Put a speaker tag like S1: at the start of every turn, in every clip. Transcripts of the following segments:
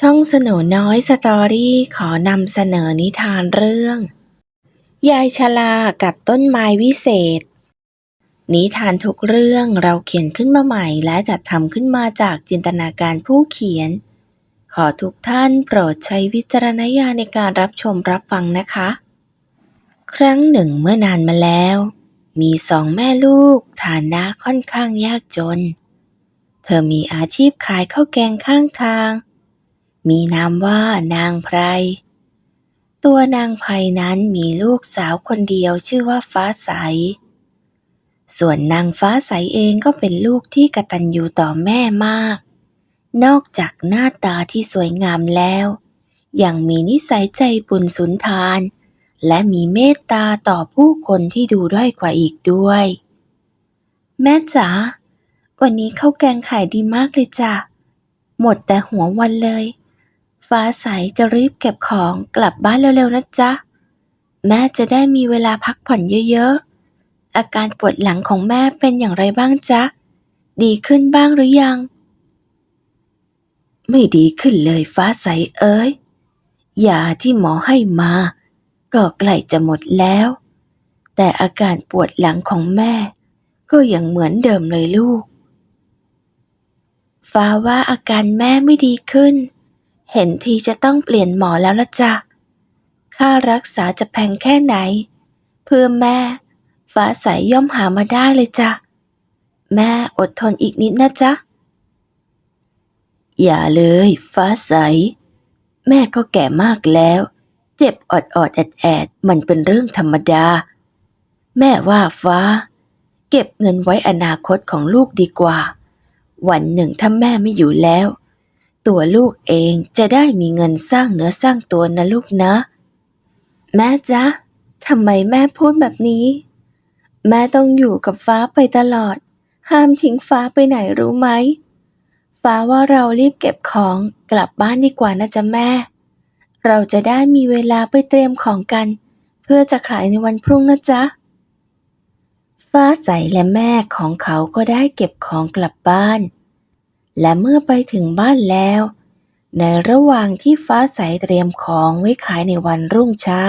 S1: ช่องสโหนน้อยสตอรี่ขอนำเสนอนิทานเรื่อง ยายชลากับต้นไม้วิเศษ นิทานทุกเรื่องเราเขียนขึ้นมาใหม่และจัดทำขึ้นมาจากจินตนาการผู้เขียน ขอทุกท่านโปรดใช้วิจารณญาณในการรับชมรับฟังนะคะ ครั้งหนึ่งเมื่อนานมาแล้ว มีสองแม่ลูกฐานะค่อนข้างยากจน เธอมีอาชีพขายข้าวแกงข้างทาง มีนามว่านางไพร ตัวนางไพรนั้นมีลูกสาวคนเดียวชื่อว่าฟ้าใส ส่วนนางฟ้าใสเองก็เป็นลูกที่กตัญญูต่อแม่มาก นอกจากหน้าตาที่สวยงามแล้ว ยังมีนิสัยใจบุญสุนทาน และมีเมตตาต่อผู้คนที่ดูด้อยกว่าอีกด้วย แม่จ๋าวันนี้ข้าวแกงขายดีมากเลยจ้ะหมดแต่หัววันเลย ฟ้าใสจะรีบเก็บของกลับบ้านเร็วๆนะจ๊ะ แม่จะได้มีเวลาพักผ่อนเยอะๆ อาการปวดหลังของแม่เป็นอย่างไรบ้างจ๊ะ ดีขึ้นบ้างหรือยัง ไม่ดีขึ้นเลยฟ้าใสเอ้ยยาที่หมอให้มา ก็ใกล้จะหมดแล้ว แต่อาการปวดหลังของแม่ ก็ยังเหมือนเดิมเลยลูก ฟ้าว่าอาการแม่ไม่ดีขึ้น เห็นทีจะต้องเปลี่ยนหมอแล้วละจ้ะ ค่ารักษาจะแพงแค่ไหน เพื่อแม่ ฟ้าใสย่อมหามาได้เลยจ้ะ แม่อดทนอีกนิดนะจ๊ะ อย่าเลย ฟ้าใส แม่ก็แก่มากแล้ว เจ็บอดอดแอดแอดมันเป็นเรื่องธรรมดา แม่ว่าฟ้า เก็บเงินไว้อนาคตของลูกดีกว่า วันหนึ่งถ้าแม่ไม่อยู่แล้ว ตัวลูกเองจะได้มีเงินสร้างเนื้อสร้างตัวนะลูกนะ แม่จ๊ะทำไมแม่พูดแบบนี้ แม่ต้องอยู่กับฟ้าไปตลอด ห้ามทิ้งฟ้าไปไหนรู้ไหม ฟ้าว่าเรารีบเก็บของกลับบ้านดีกว่านะจ๊ะแม่ เราจะได้มีเวลาไปเตรียมของกัน เพื่อจะขายในวันพรุ่งนะจ๊ะ ฟ้าใสและแม่ของเขาก็ได้เก็บของกลับบ้าน และเมื่อไปถึงบ้านแล้ว ในระหว่างที่ฟ้าใสเตรียมของไว้ขายในวันรุ่งเช้า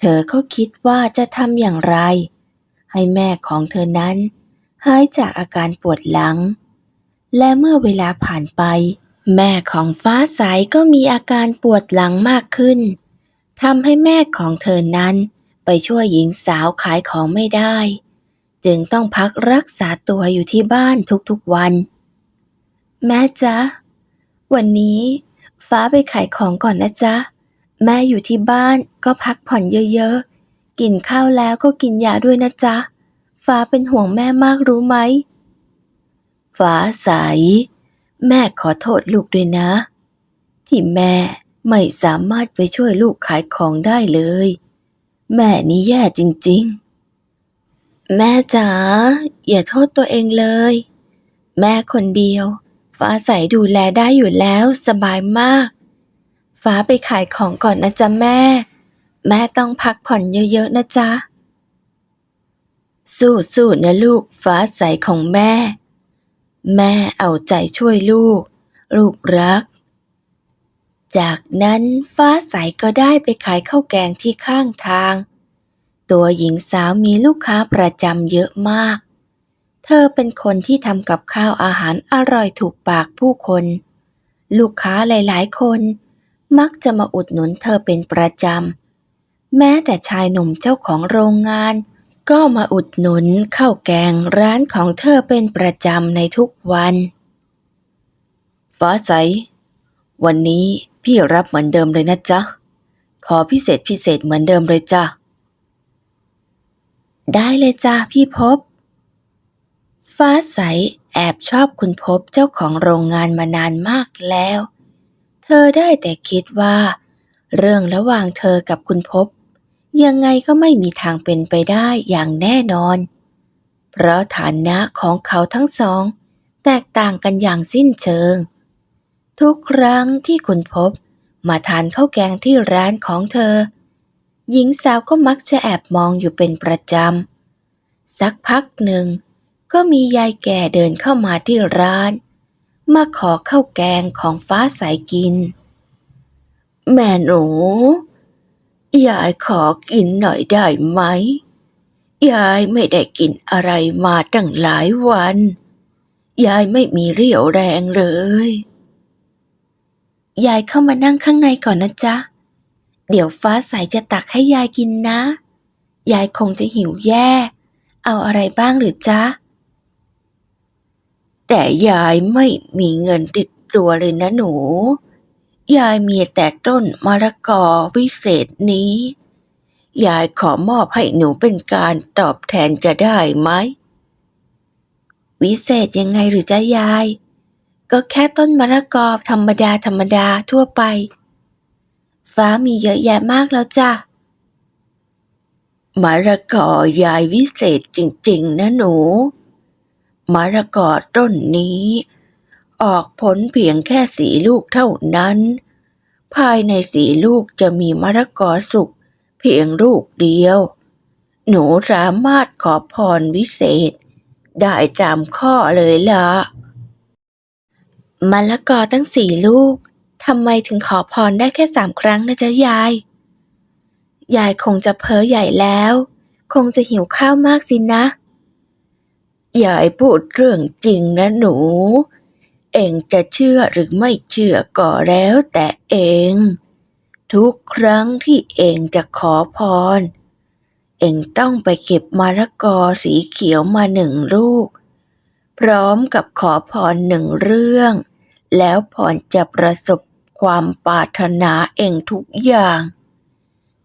S1: เธอก็คิดว่าจะทำอย่างไร ให้แม่ของเธอนั้นหายจากอาการปวดหลัง และเมื่อเวลาผ่านไป แม่ของฟ้าใสก็มีอาการปวดหลังมากขึ้นทำให้แม่ของเธอนั้นไปช่วยหญิงสาวขายของไม่ได้ จึงต้องพักรักษาตัวอยู่ที่บ้านทุกๆวัน แม่จ๊ะ วันนี้ฟ้าไปขายของก่อนนะจ๊ะ แม่อยู่ที่บ้านก็พักผ่อนเยอะๆ กินข้าวแล้วก็กินยาด้วยนะจ๊ะ ฟ้าเป็นห่วงแม่มากรู้ไหม ฟ้าใส แม่ขอโทษลูกด้วยนะ ที่แม่ไม่สามารถไปช่วยลูกขายของได้เลย แม่นี่แย่จริงๆ แม่จ๋าอย่าโทษตัวเองเลย แม่คนเดียว ฟ้าใสดูแลได้อยู่แล้วสบายมาก ฟ้าไปขายของก่อนนะจ๊ะแม่ แม่ต้องพักผ่อนเยอะๆนะจ๊ะ สู้ๆนะลูกฟ้าใสของแม่ แม่เอาใจช่วยลูก ลูกรัก จากนั้นฟ้าใสก็ได้ไปขายข้าวแกงที่ข้างทาง ตัวหญิงสาวมีลูกค้าประจำเยอะมาก เธอเป็นคนที่ทำกับข้าวอาหารอร่อยถูกปากผู้คน ลูกค้าหลายๆ คน มักจะมาอุดหนุนเธอเป็นประจำ แม้แต่ชายหนุ่มเจ้าของโรงงาน ก็มาอุดหนุนข้าวแกงร้านของเธอเป็นประจำในทุกวัน ฟ้าใส วันนี้พี่รับเหมือนเดิมเลยนะจ๊ะ ขอพิเศษพิเศษเหมือนเดิมเลยจ้ะ ได้เลยจ้ะพี่พบ ฟ้าใสแอบชอบคุณพบเจ้าของโรงงานมานานมากแล้ว เธอได้แต่คิดว่า เรื่องระหว่างเธอกับคุณพบ ยังไงก็ไม่มีทางเป็นไปได้อย่างแน่นอน เพราะฐานะของเขาทั้งสอง แตกต่างกันอย่างสิ้นเชิง ทุกครั้งที่คุณพบมาทานข้าวแกงที่ร้านของเธอ หญิงสาวก็มักจะแอบมองอยู่เป็นประจำ สักพักหนึ่ง ก็มียายแก่เดินเข้ามาที่ร้าน มาขอข้าวแกงของฟ้าใสกิน แม่หนู ยายขอกินหน่อยได้ไหม ยายไม่ได้กินอะไรมาตั้งหลายวัน ยายไม่มีเรี่ยวแรงเลย ยายเข้ามานั่งข้างในก่อนนะจ๊ะ เดี๋ยวฟ้าใสจะตักให้ยายกินนะ ยายคงจะหิวแย่ เอาอะไรบ้างหรือจ๊ะ แต่ยายไม่มีเงินติดตัวเลยนะหนู ยายมีแต่ต้นมะละกอวิเศษนี้ ยายขอมอบให้หนูเป็นการตอบแทนจะได้ไหม วิเศษยังไงหรือจ๊ะยาย ก็แค่ต้นมะละกอธรรมดาธรรมดาทั่วไป ฟ้ามีเยอะแยะมากแล้วจ้ะมะละกอยายวิเศษจริง ๆ นะหนู มะละกอต้นนี้ ออกผลเพียงแค่สีลูกเท่านั้น ภายในสีลูกจะมีมะละกอสุกเพียงลูกเดียว หนูสามารถขอพรวิเศษ ได้ตามข้อเลยล่ะมะละกอตั้งสี่ลูกทำไมถึงขอพรได้แค่สามครั้งนะจ๊ะยาย ยายคงจะเพ้อใหญ่แล้ว คงจะหิวข้าวมากสินะ ยายพูดเรื่องจริงนะหนู เองจะเชื่อหรือไม่เชื่อก็แล้วแต่เอง ทุกครั้งที่เองจะขอพร เองต้องไปเก็บมะละกอสีเขียวมาหนึ่งลูก พร้อมกับขอพรหนึ่งเรื่อง แล้วพรจะประสบความปรารถนาเองทุกอย่าง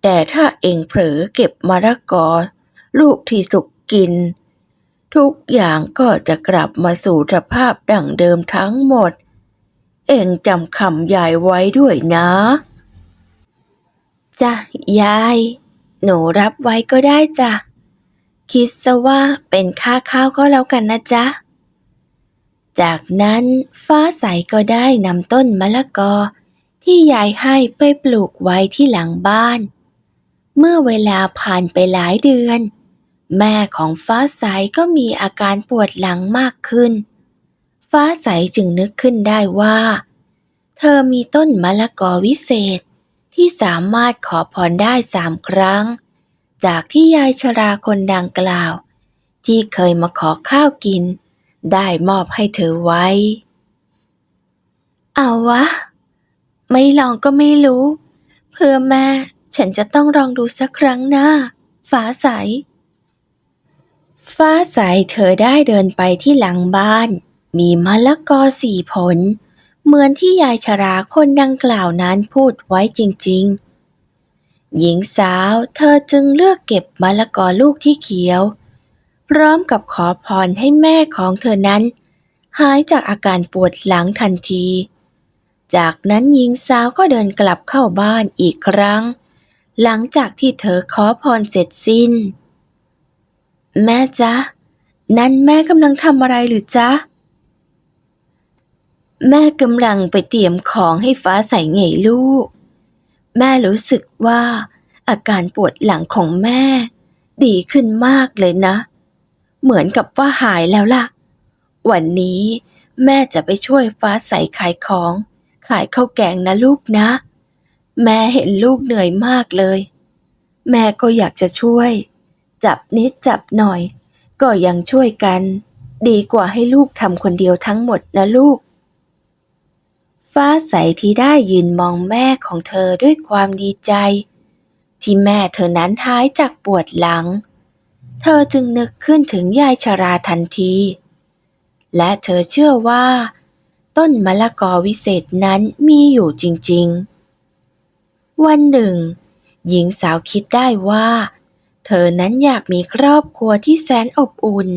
S1: แต่ถ้าเองเผลอเก็บมะละกอ ลูกที่สุกกิน ทุกอย่างก็จะกลับมาสู่สภาพดั่งเดิมทั้งหมด เองจำคำยายไว้ด้วยนะจ้ะยาย หนูรับไว้ก็ได้จ้ะ คิดซะว่าเป็นค่าข้าวก็แล้วกันนะจ๊ะ จากนั้นฟ้าใสก็ได้นำต้นมะละกอ ที่ยายให้ไปปลูกไว้ที่หลังบ้าน เมื่อเวลาผ่านไปหลายเดือน แม่ของฟ้าใสก็มีอาการปวดหลังมากขึ้น ฟ้าใสจึงนึกขึ้นได้ว่า เธอมีต้นมะละกอวิเศษที่สามารถขอพรได้สามครั้ง จากที่ยายชราคนดังกล่าว ที่เคยมาขอข้าวกิน ได้มอบให้เธอไว้ เอาวะ ไม่ลองก็ไม่รู้ เพื่อแม่ฉันจะต้องลองดูสักครั้งหน้าฟ้าใส ฟ้าใสเธอได้เดินไปที่หลังบ้าน มีมะละกอสี่ผล เหมือนที่ยายชราคนดังกล่าวนั้นพูดไว้จริง ๆ หญิงสาวเธอจึงเลือกเก็บมะละกอลูกที่เขียว พร้อมกับขอพรให้แม่ของเธอนั้น หายจากอาการปวดหลังทันที จากนั้นหญิงสาวก็เดินกลับเข้าบ้านอีกครั้ง หลังจากที่เธอขอพรเสร็จสิ้น แม่จ๊ะ นั่นแม่กำลังทำอะไรหรือจ๊ะ แม่กำลังไปเตรียมของให้ฟ้าใสไงลูก แม่รู้สึกว่า อาการปวดหลังของแม่ ดีขึ้นมากเลยนะ เหมือนกับว่าหายแล้วล่ะ วันนี้แม่จะไปช่วยฟ้าใสขายของ ขายข้าวแกงนะลูกนะ แม่เห็นลูกเหนื่อยมากเลย แม่ก็อยากจะช่วย จับนิดจับหน่อย ก็ยังช่วยกัน ดีกว่าให้ลูกทำคนเดียวทั้งหมดนะลูก ฟ้าใสที่ได้ยืนมองแม่ของเธอด้วยความดีใจ ที่แม่เธอนั้นหายจากปวดหลัง เธอจึงนึกขึ้นถึงยายชราทันที และเธอเชื่อว่า ต้นมะละกอวิเศษนั้นมีอยู่จริง ๆ วันหนึ่งหญิงสาวคิดได้ว่า เธอนั้นอยากมีครอบครัวที่แสนอบอุ่น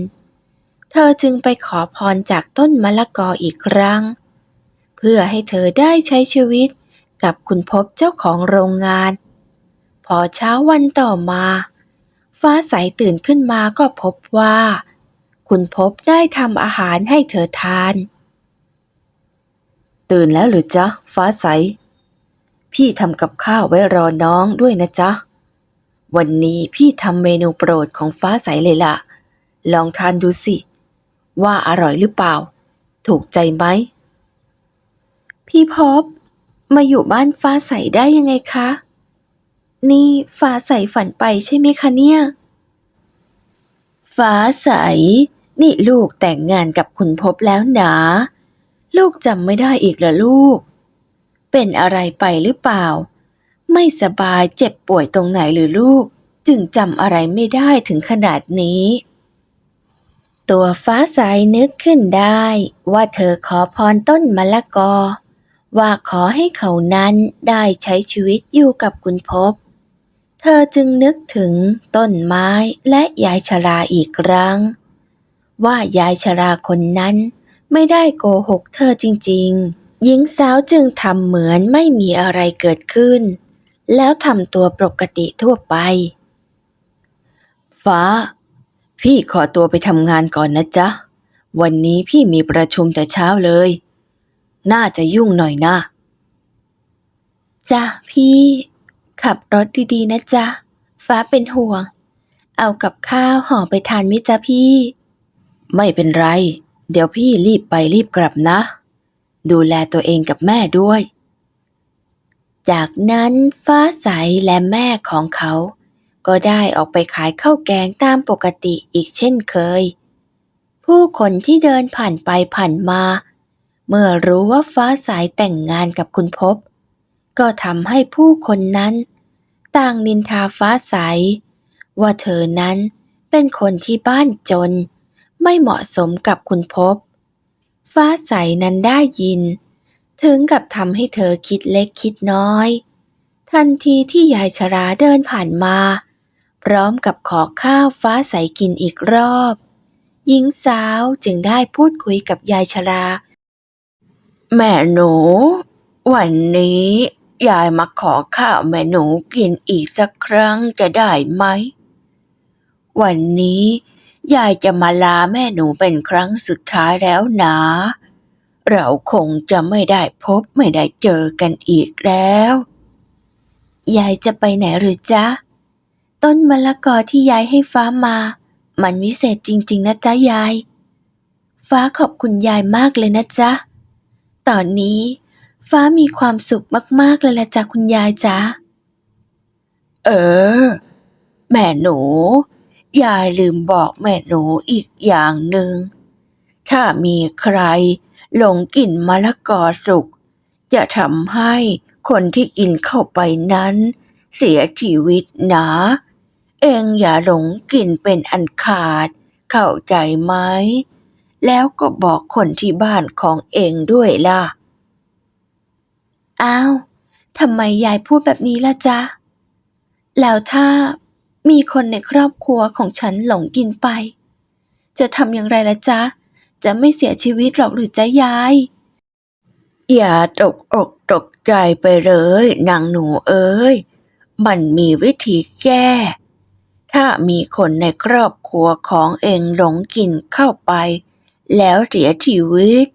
S1: เธอจึงไปขอพรจากต้นมะละกออีกครั้ง เพื่อให้เธอได้ใช้ชีวิตกับคุณพบเจ้าของโรงงาน พอเช้าวันต่อมา ฟ้าใสตื่นขึ้นมาก็พบว่า คุณพบได้ทำอาหารให้เธอทาน ตื่นแล้วหรือจ๊ะ ฟ้าใส พี่ทำกับข้าวไว้รอน้องด้วยนะจ๊ะ วันนี้พี่ทำเมนูโปรดของฟ้าใสเลยล่ะ ลองทานดูสิ ว่าอร่อยหรือเปล่า ถูกใจไหม พี่พบมาอยู่บ้านฟ้าใสได้ยังไงคะ นี่ฟ้าใสฝันไปใช่ไหมคะเนี่ย ฟ้าใส นี่ลูกแต่งงานกับคุณพบแล้วหนา ลูกจำไม่ได้อีกเหรอลูก เป็นอะไรไปหรือเปล่า ไม่สบายเจ็บป่วยตรงไหนหรือลูก จึงจำอะไรไม่ได้ถึงขนาดนี้ ตัวฟ้าใสนึกขึ้นได้ ว่าเธอขอพรต้นมะละกอ ว่าขอให้เขานั้นได้ใช้ชีวิตอยู่กับคุณพบ เธอจึงนึกถึงต้นไม้และยายชราอีกครั้ง ว่ายายชราคนนั้นไม่ได้โกหกเธอจริง ๆ หญิงสาวจึงทำเหมือนไม่มีอะไรเกิดขึ้น แล้วทำตัวปกติทั่วไป ฟ้า พี่ขอตัวไปทำงานก่อนนะจ๊ะ วันนี้พี่มีประชุมแต่เช้าเลย น่าจะยุ่งหน่อยนะจ้ะพี่ ขับรถดีๆ นะจ๊ะ ฟ้าเป็นห่วง เอากับข้าวห่อไปทานมิจ๊ะพี่ ไม่เป็นไร เดี๋ยวพี่รีบไปรีบกลับนะ ดูแลตัวเองกับแม่ด้วย จากนั้นฟ้าใสและแม่ของเขา ก็ได้ออกไปขายข้าวแกงตามปกติอีกเช่นเคย ผู้คนที่เดินผ่านไปผ่านมา เมื่อรู้ว่าฟ้าใสแต่งงานกับคุณพบ ก็ทำให้ผู้คนนั้น ต่างนินทาฟ้าใส ว่าเธอนั้นเป็นคนที่บ้านจน ไม่เหมาะสมกับคุณพบ ฟ้าใสนั้นได้ยิน ถึงกับทำให้เธอคิดเล็กคิดน้อย ทันทีที่ยายชราเดินผ่านมา พร้อมกับขอข้าวฟ้าใสกินอีกรอบ หญิงสาวจึงได้พูดคุยกับยายชรา แม่หนู วันนี้ยายมาขอข้าวแม่หนูกินอีกสักครั้งจะได้ไหม วันนี้ยายจะมาลาแม่หนูเป็นครั้งสุดท้ายแล้วนะ เราคงจะไม่ได้พบไม่ได้เจอกันอีกแล้ว ยายจะไปไหนหรือจ๊ะ ต้นมะละกอที่ยายให้ฟ้ามา มันวิเศษจริง ๆ นะจ๊ะยาย ฟ้าขอบคุณยายมากเลยนะจ๊ะ ตอนนี้ฟ้ามีความสุขมาก ๆ เลยละจ้ะคุณยายจ๊ะ เออ แม่หนู ยายลืมบอกแม่หนูอีกอย่างหนึ่งถ้ามีใคร หลงกลิ่นมะละกอสุก จะทำให้คนที่กินเข้าไปนั้น เสียชีวิตนะ เองอย่าหลงกลิ่นเป็นอันขาด เข้าใจไหม แล้วก็บอกคนที่บ้านของเองด้วยล่ะ อ้าว ทำไมยายพูดแบบนี้ล่ะจ๊ะ แล้วถ้ามีคนในครอบครัวของฉันหลงกินไป จะทำอย่างไรล่ะจ๊ะ จะไม่เสียชีวิตหรอกหรือจ๊ะยาย อย่าตกอกตกใจไปเลยนางหนูเอ้ย มันมีวิธีแก้ ถ้ามีคนในครอบครัวของเองหลงกินเข้าไป แล้วเสียชีวิต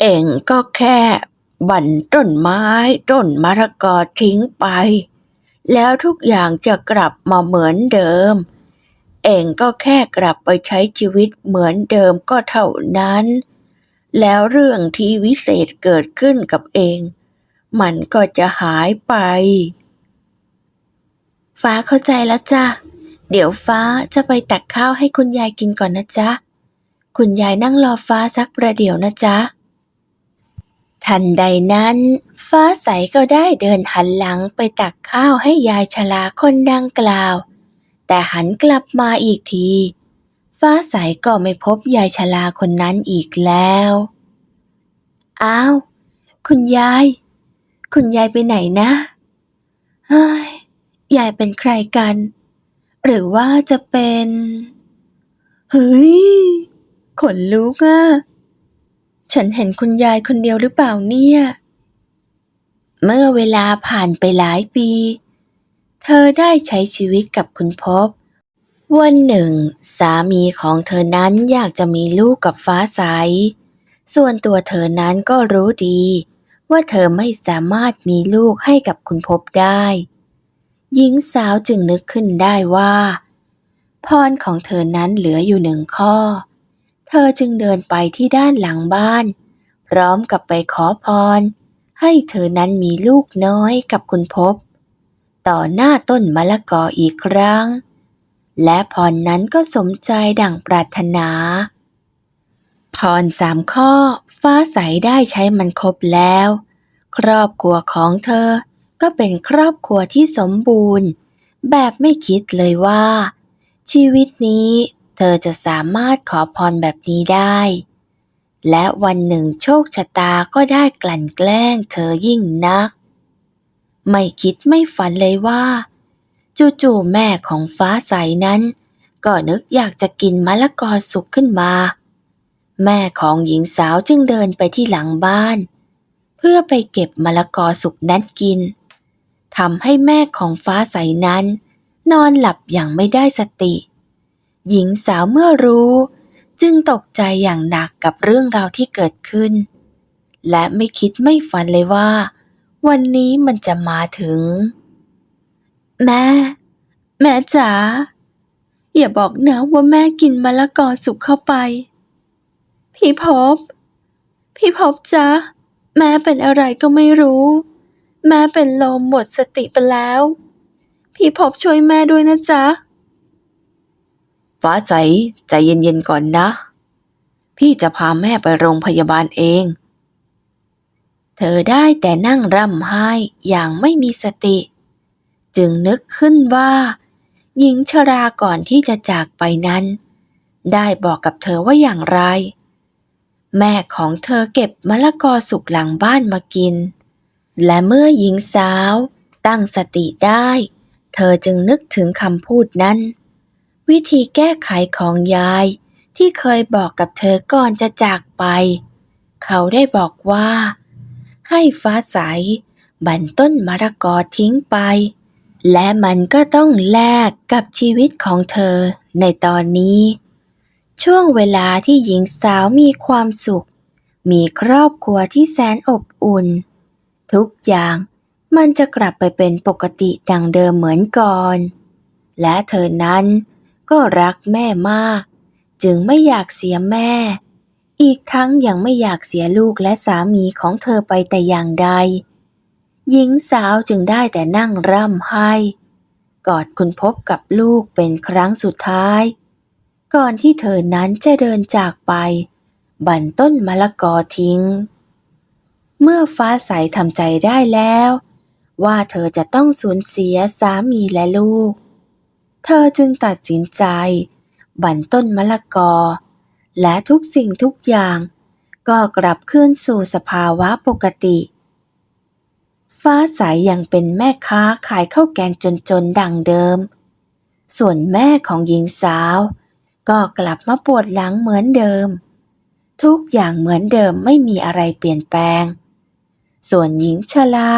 S1: เองก็แค่บั่นต้นไม้ต้นมะละกอทิ้งไป แล้วทุกอย่างจะกลับมาเหมือนเดิม เองก็แค่กลับไปใช้ชีวิตเหมือนเดิมก็เท่านั้น แล้วเรื่องที่วิเศษเกิดขึ้นกับเอง มันก็จะหายไป ฟ้าเข้าใจแล้วจ้ะ เดี๋ยวฟ้าจะไปตักข้าวให้คุณยายกินก่อนนะจ๊ะ คุณยายนั่งรอฟ้าสักประเดี๋ยวนะจ๊ะทันใดนั้น ฟ้าใสก็ได้เดินหันหลังไปตักข้าวให้ยายชราคนดังกล่าว แต่หันกลับมาอีกที ฟ้าใสก็ไม่พบยายชราคนนั้นอีกแล้ว อ้าว คุณยาย คุณยายไปไหนนะ เฮ้ย ยายเป็นใครกัน หรือว่าจะเป็น เฮ้ย ขนลุกอะฉันเห็นคุณยายคนเดียวหรือเปล่าเนี่ย เมื่อเวลาผ่านไปหลายปี เธอได้ใช้ชีวิตกับคุณพบ วันหนึ่ง สามีของเธอนั้นอยากจะมีลูกกับฟ้าใส ส่วนตัวเธอนั้นก็รู้ดี ว่าเธอไม่สามารถมีลูกให้กับคุณพบได้ หญิงสาวจึงนึกขึ้นได้ว่า พรของเธอนั้นเหลืออยู่หนึ่งข้อ เธอจึงเดินไปที่ด้านหลังบ้าน พร้อมกับไปขอพร ให้เธอนั้นมีลูกน้อยกับคุณพบ ต่อหน้าต้นมะละกออีกครั้ง และพรนั้นก็สมใจดังปรารถนา พรสามข้อ ฟ้าใสได้ใช้มันครบแล้ว ครอบครัวของเธอก็เป็นครอบครัวที่สมบูรณ์ แบบไม่คิดเลยว่า ชีวิตนี้เธอจะสามารถขอพรแบบนี้ได้ และวันหนึ่งโชคชะตาก็ได้กลั่นแกล้งเธอยิ่งนัก ไม่คิดไม่ฝันเลยว่า จู่ๆแม่ของฟ้าใสนั้น ก็นึกอยากจะกินมะละกอสุกขึ้นมา แม่ของหญิงสาวจึงเดินไปที่หลังบ้าน เพื่อไปเก็บมะละกอสุกนั้นกินทำให้แม่ของฟ้าใสนั้น นอนหลับอย่างไม่ได้สติ หญิงสาวเมื่อรู้จึงตกใจอย่างหนักกับเรื่องราวที่เกิดขึ้น และไม่คิดไม่ฝันเลยว่า วันนี้มันจะมาถึง แม่ แม่จ๋าอย่าบอกนะว่าแม่กินมะละกอสุกเข้าไป พี่พบ พี่พบจ๊ะ แม่เป็นอะไรก็ไม่รู้ แม่เป็นลมหมดสติไปแล้ว พี่พบช่วยแม่ด้วยนะจ๊ะ
S2: ฟ้าใสใจเย็นๆก่อนนะ พี่จะพาแม่ไปโรงพยาบาลเอง
S1: เธอได้แต่นั่งร่ำไห้อย่างไม่มีสติ จึงนึกขึ้นว่า หญิงชราก่อนที่จะจากไปนั้น ได้บอกกับเธอว่าอย่างไร แม่ของเธอเก็บมะละกอสุกหลังบ้านมากิน และเมื่อหญิงสาวตั้งสติได้ เธอจึงนึกถึงคำพูดนั้น วิธีแก้ไขของยายที่เคยบอกกับเธอก่อนจะจากไป เขาได้บอกว่า ให้ฟ้าใส บันต้นมะละกอทิ้งไป และมันก็ต้องแลกกับชีวิตของเธอในตอนนี้ ช่วงเวลาที่หญิงสาวมีความสุข มีครอบครัวที่แสนอบอุ่น ทุกอย่างมันจะกลับไปเป็นปกติดังเดิมเหมือนก่อน และเธอนั้นก็รักแม่มาก จึงไม่อยากเสียแม่ อีกทั้งยังไม่อยากเสียลูกและสามีของเธอไปแต่อย่างใด หญิงสาวจึงได้แต่นั่งร่ำไห้ กอดคุณพบกับลูกเป็นครั้งสุดท้าย ก่อนที่เธอนั้นจะเดินจากไป บันต้นมะละกอทิ้ง เมื่อฟ้าใสทำใจได้แล้ว ว่าเธอจะต้องสูญเสียสามีและลูก เธอจึงตัดสินใจ บันต้นมะละกอ และทุกสิ่งทุกอย่าง ก็กลับคืนสู่สภาวะปกติ ฟ้าใสยังเป็นแม่ค้าขายข้าวแกงจนๆดังเดิม ส่วนแม่ของหญิงสาว ก็กลับมาปวดหลังเหมือนเดิม ทุกอย่างเหมือนเดิมไม่มีอะไรเปลี่ยนแปลง ส่วนหญิงชรา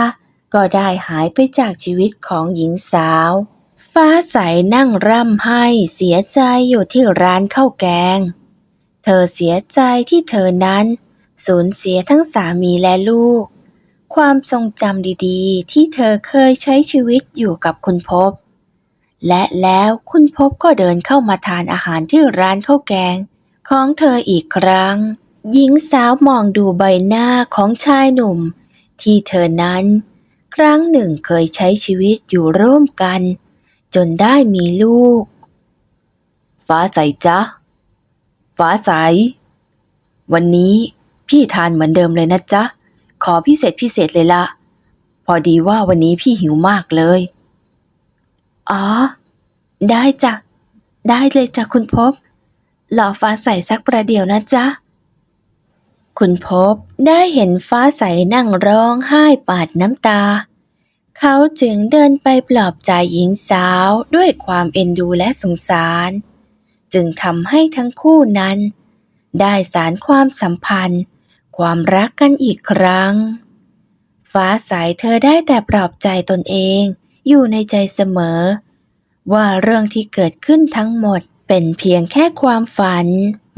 S1: ก็ได้หายไปจากชีวิตของหญิงสาว ฟ้าใสนั่งร่ำไห้เสียใจอยู่ที่ร้านข้าวแกง เธอเสียใจที่เธอนั้น สูญเสียทั้งสามีและลูก ความทรงจำดีๆ ที่เธอเคยใช้ชีวิตอยู่กับคุณพบ และแล้วคุณพบก็เดินเข้ามาทานอาหารที่ร้านข้าวแกง ของเธออีกครั้ง หญิงสาวมองดูใบหน้าของชายหนุ่ม ที่เธอนั้น ครั้งหนึ่งเคยใช้ชีวิตอยู่ร่วมกัน จนได้มีลูก
S2: ฟ้าใสจ๊ะ ฟ้าใส วันนี้พี่ทานเหมือนเดิมเลยนะจ๊ะ ขอพิเศษพิเศษเลยละ พอดีว่าวันนี้พี่หิวมากเลย
S1: อ๋อ ได้จ้ะ ได้เลยจ้ะคุณพบหล่อฟ้าใสสักประเดี๋ยวนะจ๊ะ คุณพบได้เห็นฟ้าใสนั่งร้องไห้ปาดน้ำตา เขาจึงเดินไปปลอบใจหญิงสาวด้วยความเอ็นดูและสงสาร จึงทำให้ทั้งคู่นั้น ได้สารความสัมพันธ์ ความรักกันอีกครั้ง ฟ้าใสเธอได้แต่ปลอบใจตนเองอยู่ในใจเสมอ ว่าเรื่องที่เกิดขึ้นทั้งหมดเป็นเพียงแค่ความฝัน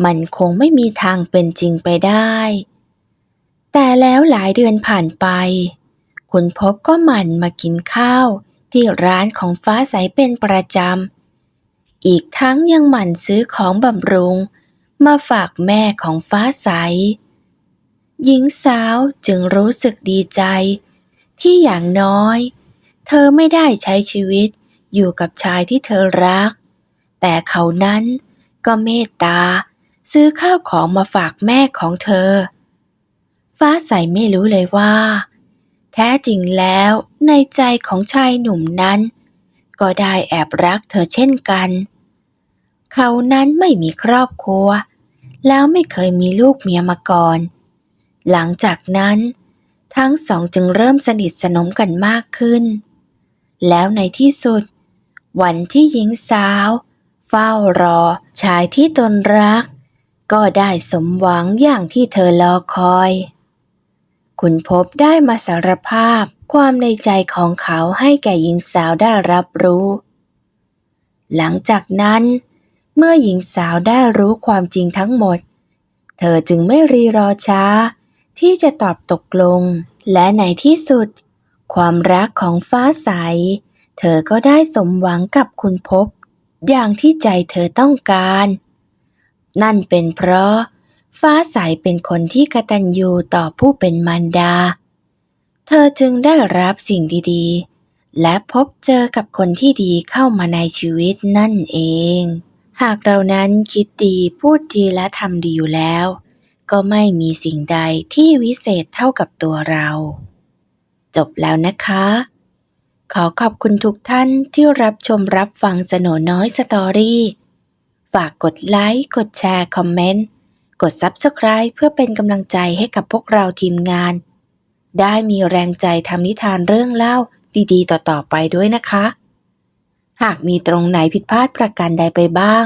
S1: มันคงไม่มีทางเป็นจริงไปได้ แต่แล้วหลายเดือนผ่านไป คุณพบก็หมั่นมากินข้าว ที่ร้านของฟ้าใสเป็นประจำ อีกทั้งยังหมั่นซื้อของบำรุง มาฝากแม่ของฟ้าใส หญิงสาวจึงรู้สึกดีใจ ที่อย่างน้อย เธอไม่ได้ใช้ชีวิตอยู่กับชายที่เธอรัก แต่เขานั้นก็เมตตา ซื้อข้าวของมาฝากแม่ของเธอ ฟ้าใสไม่รู้เลยว่า แท้จริงแล้วในใจของชายหนุ่มนั้น ก็ได้แอบรักเธอเช่นกัน เขานั้นไม่มีครอบครัว แล้วไม่เคยมีลูกเมียมาก่อน หลังจากนั้น ทั้งสองจึงเริ่มสนิทสนมกันมากขึ้น แล้วในที่สุด วันที่หญิงสาว เฝ้ารอชายที่ตนรัก ก็ได้สมหวังอย่างที่เธอรอคอย คุณพบได้มาสารภาพ ความในใจของเขาให้แก่หญิงสาวได้รับรู้ หลังจากนั้น เมื่อหญิงสาวได้รู้ความจริงทั้งหมด เธอจึงไม่รีรอช้า ที่จะตอบตกลง และในที่สุด ความรักของฟ้าใส เธอก็ได้สมหวังกับคุณพบ อย่างที่ใจเธอต้องการ นั่นเป็นเพราะ ฟ้าใสเป็นคนที่กตัญญูต่อผู้เป็นมารดา เธอจึงได้รับสิ่งดีๆ และพบเจอกับคนที่ดีเข้ามาในชีวิตนั่นเอง หากเรานั้นคิดดีพูดดีและทำดีอยู่แล้ว ก็ไม่มีสิ่งใดที่วิเศษเท่ากับตัวเรา จบแล้วนะคะ ขอขอบคุณทุกท่านที่รับชมรับฟังสโนน้อยสตอรี่ฝากกดไลค์กดแชร์ คอมเมนต์ กด Subscribe เพื่อเป็นกำลังใจให้กับพวกเราทีมงาน ได้มีแรงใจทำนิทานเรื่องเล่าดีๆ ต่อๆไปด้วยนะคะ หากมีตรงไหนผิดพลาดประการใดไปบ้าง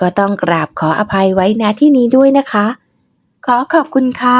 S1: ก็ต้องกราบขออภัยไว้ณที่นี้ด้วยนะคะ ขอขอบคุณค่ะ